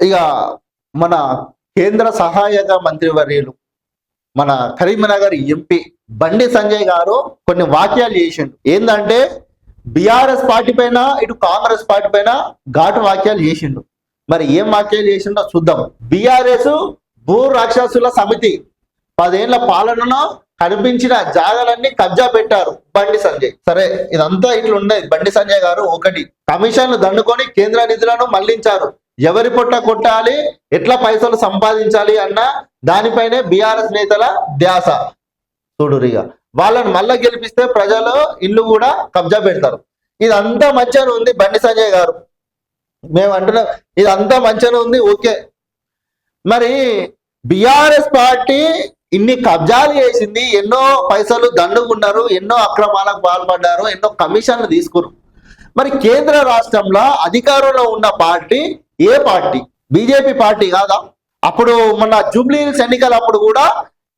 ఇక మన కేంద్ర సహాయక మంత్రివర్యులు మన కరీంనగర్ ఎంపీ బండి సంజయ్ గారు కొన్ని వాక్యాలు చేసిండు. ఏంటంటే బీఆర్ఎస్ పార్టీ పైన ఇటు కాంగ్రెస్ పార్టీ పైన ఘాటు వాక్యాలు చేసిండు. మరి ఏం వాక్యాలు చేసిండో చూద్దాం. బీఆర్ఎస్ భూ రాక్షసుల సమితి పదేళ్ళ పాలనలో కనిపించిన జాగాలన్నీ కబ్జా పెట్టారు బండి సంజయ్. సరే ఇదంతా ఇట్లా ఉండేది బండి సంజయ్ గారు ఒకటి. కమిషన్లు దండుకొని కేంద్ర నిధులను మళ్ళించారు. ఎవరి పొట్ట కొట్టాలి? ఎట్లా పైసలు సంపాదించాలి అన్న దానిపైనే బీఆర్ఎస్ నేతల ధ్యాస. చూడురిగా వాళ్ళని మళ్ళా గెలిపిస్తే ప్రజలు ఇల్లు కూడా కబ్జా పెడతారు. ఇదంతా మంచిగానే ఉంది బండి సంజయ్ గారు. మేము అంటున్నాం ఇదంతా మంచిగానే ఉంది ఓకే. మరి బిఆర్ఎస్ పార్టీ ఇన్ని కబ్జాలు చేసింది ఎన్నో పైసలు దండుకున్నారు ఎన్నో అక్రమాలకు పాల్పడ్డారు ఎన్నో కమిషన్లు తీసుకున్నారు. మరి కేంద్ర రాష్ట్రంలో అధికారంలో ఉన్న పార్టీ ఏ పార్టీ? బీజేపీ పార్టీ కాదా? అప్పుడు మన జూబ్లీ ఎన్నికల అప్పుడు కూడా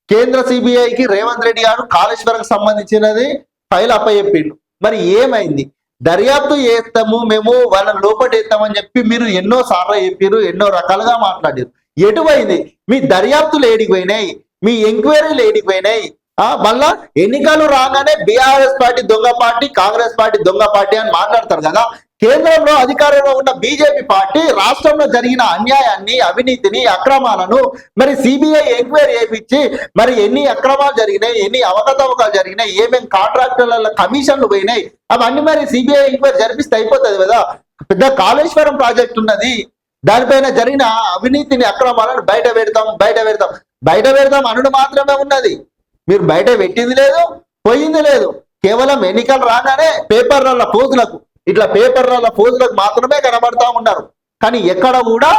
కేంద్ర సిబిఐకి రేవంత్ రెడ్డి గారు కాళేశ్వరం సంబంధించినది ఫైల్ అప్పచెప్పిండు. మరి ఏమైంది? దర్యాప్తు చేస్తాము మేము వాళ్ళని లోపటేస్తామని చెప్పి మీరు ఎన్నో సార్లు చెప్పారు ఎన్నో రకాలుగా మాట్లాడారు ఎటువైంది? మీ దర్యాప్తులు ఏడిపోయినాయి మీ ఎంక్వైరీలు ఏడిపోయినాయి ఆ మళ్ళా ఎన్నికలు రాగానే బీఆర్ఎస్ పార్టీ దొంగ పార్టీ కాంగ్రెస్ పార్టీ దొంగ పార్టీ అని మాట్లాడతారు కదా. కేంద్రంలో అధికారంలో ఉన్న బీజేపీ పార్టీ రాష్ట్రంలో జరిగిన అన్యాయాన్ని అవినీతిని అక్రమాలను మరి సిబిఐ ఎంక్వైరీ చేయించి మరి ఎన్ని అక్రమాలు జరిగినాయి ఎన్ని అవకతవకలు జరిగినాయి ఏమేం కాంట్రాక్టర్ల కమిషన్లు పోయినాయి అవన్నీ మరి సిబిఐ ఎంక్వైరీ జరిపిస్తే అయిపోతుంది కదా. పెద్ద కాళేశ్వరం ప్రాజెక్ట్ ఉన్నది. దానిపైన జరిగిన అవినీతిని అక్రమాలను బయట పెడతాం బయట పెడతాం. బయట పెడతాం అనుడు మాత్రమే ఉన్నది. మీరు బయట పెట్టింది లేదు పోయింది లేదు. కేవలం ఎన్నికలు రాగానే పేపర్ల పోతులకు. ఇట్లా పేపర్ల పోజులకు మాత్రమే కనబడతా ఉన్నారు. కానీ ఎక్కడ కూడా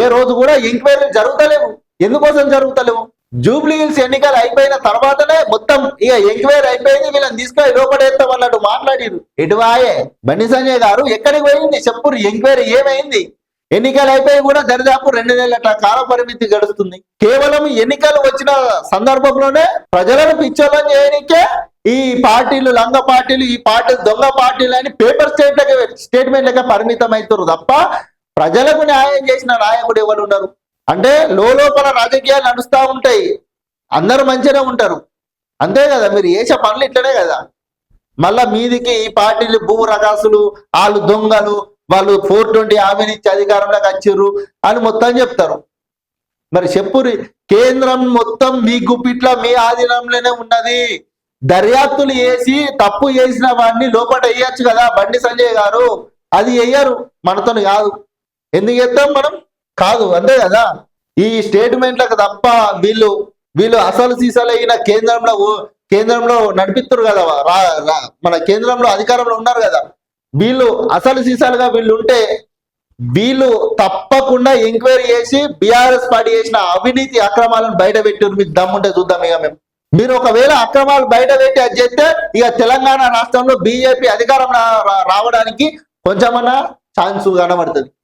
ఏ రోజు కూడా ఎంక్వైరీలు జరుగుతలేవు. ఎందుకోసం జరుగుతలేవు? జూబ్లీ హిల్స్ ఎన్నికలు అయిపోయిన తర్వాతనే మొత్తం ఇక ఎంక్వైరీ అయిపోయింది వీళ్ళని తీసుకొని లోపడేస్తాం అన్నట్టు మాట్లాడిరు. ఎటువాయే బండి సంజయ్ గారు ఎక్కడికి పోయింది? చెప్పురు ఎంక్వైరీ ఏమైంది? ఎన్నికలు అయిపోయి కూడా దరిదాపు రెండు నెలల కాల పరిమితి గడుస్తుంది. కేవలం ఎన్నికలు వచ్చిన సందర్భంలోనే ప్రజలను పిచ్చోళ్ళని చేయనికే ఈ పార్టీలు లంగ పార్టీలు ఈ పార్టీలు దొంగ పార్టీలు అని పేపర్ స్టేట్లకే స్టేట్మెంట్లకే పరిమితం అవుతారు తప్ప ప్రజలకు న్యాయం చేసిన నాయకుడు ఎవరు ఉన్నారు అంటే లోపల రాజకీయాలు నడుస్తూ ఉంటాయి. అందరు మంచిగానే ఉంటారు. అంతే కదా మీరు చేసే పనులు ఇట్లనే కదా. మళ్ళా మీదికి ఈ పార్టీలు భూ రకాసులు వాళ్ళు దొంగలు వాళ్ళు ఫోర్ ట్వంటీ హామీ నుంచి అధికారంలోకి వచ్చిర్రు అని మొత్తం చెప్తారు. మరి చెప్పురి కేంద్రం మొత్తం మీ గుప్పిట్లో మీ ఆధీనంలోనే ఉన్నది. దర్యాప్తులు వేసి తప్పు చేసిన వాడిని లోపల వేయచ్చు కదా బండి సంజయ్ గారు. అది వేయరు మనతో కాదు. ఎందుకు చేస్తాం మనం? కాదు అంతే కదా. ఈ స్టేట్మెంట్లకు తప్ప వీళ్ళు వీళ్ళు అసలు సీసాలైన కేంద్రంలో ఓ- కేంద్రంలో నడిపిస్తారు కదా రా- మన కేంద్రంలో అధికారంలో ఉన్నారు కదా. వీళ్ళు అసలు సీసాలుగా వీళ్ళు ఉంటే వీళ్ళు తప్పకుండా ఎంక్వైరీ చేసి బీఆర్ఎస్ పార్టీ చేసిన అవినీతి అక్రమాలను బయట పెట్టి మీకు దమ్ముంటే చూద్దాం ఇక మేము. మీరు ఒకవేళ అక్రమాలు బయట పెట్టి అది చేస్తే ఇక తెలంగాణ రాష్ట్రంలో బీజేపీ అధికారం రావడానికి కొంచెమన్నా ఛాన్స్ కనబడుతుంది.